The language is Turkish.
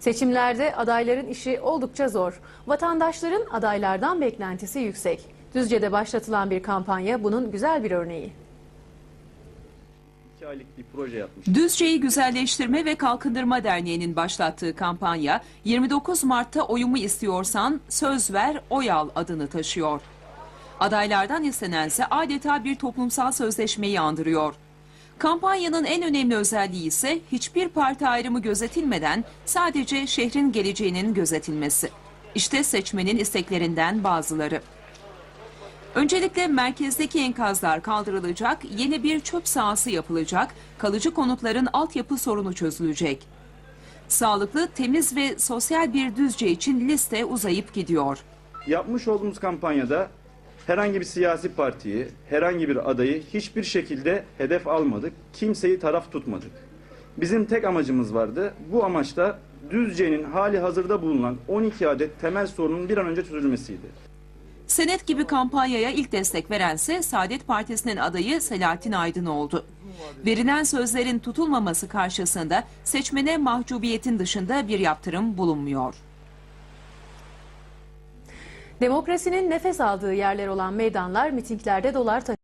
Seçimlerde adayların işi oldukça zor. Vatandaşların adaylardan beklentisi yüksek. Düzce'de başlatılan bir kampanya bunun güzel bir örneği. İki aylık bir proje yapmış. Düzce'yi Güzelleştirme ve Kalkındırma Derneği'nin başlattığı kampanya 29 Mart'ta oyumu istiyorsan söz ver oy al adını taşıyor. Adaylardan istenense adeta bir toplumsal sözleşmeyi andırıyor. Kampanyanın en önemli özelliği ise hiçbir parti ayrımı gözetilmeden sadece şehrin geleceğinin gözetilmesi. İşte seçmenin isteklerinden bazıları. Öncelikle merkezdeki enkazlar kaldırılacak, yeni bir çöp sahası yapılacak, kalıcı konutların altyapı sorunu çözülecek. Sağlıklı, temiz ve sosyal bir düzce için liste uzayıp gidiyor. Yapmış olduğumuz kampanyada herhangi bir siyasi partiyi, herhangi bir adayı hiçbir şekilde hedef almadık. Kimseyi taraf tutmadık. Bizim tek amacımız vardı. Bu amaçta Düzce'nin hali hazırda bulunan 12 adet temel sorunun bir an önce çözülmesiydi. Senet gibi kampanyaya ilk destek verense Saadet Partisi'nin adayı Selahattin Aydın oldu. Verilen sözlerin tutulmaması karşısında seçmene mahcubiyetin dışında bir yaptırım bulunmuyor. Demokrasinin nefes aldığı yerler olan meydanlar mitinglerde dolar taşıyor.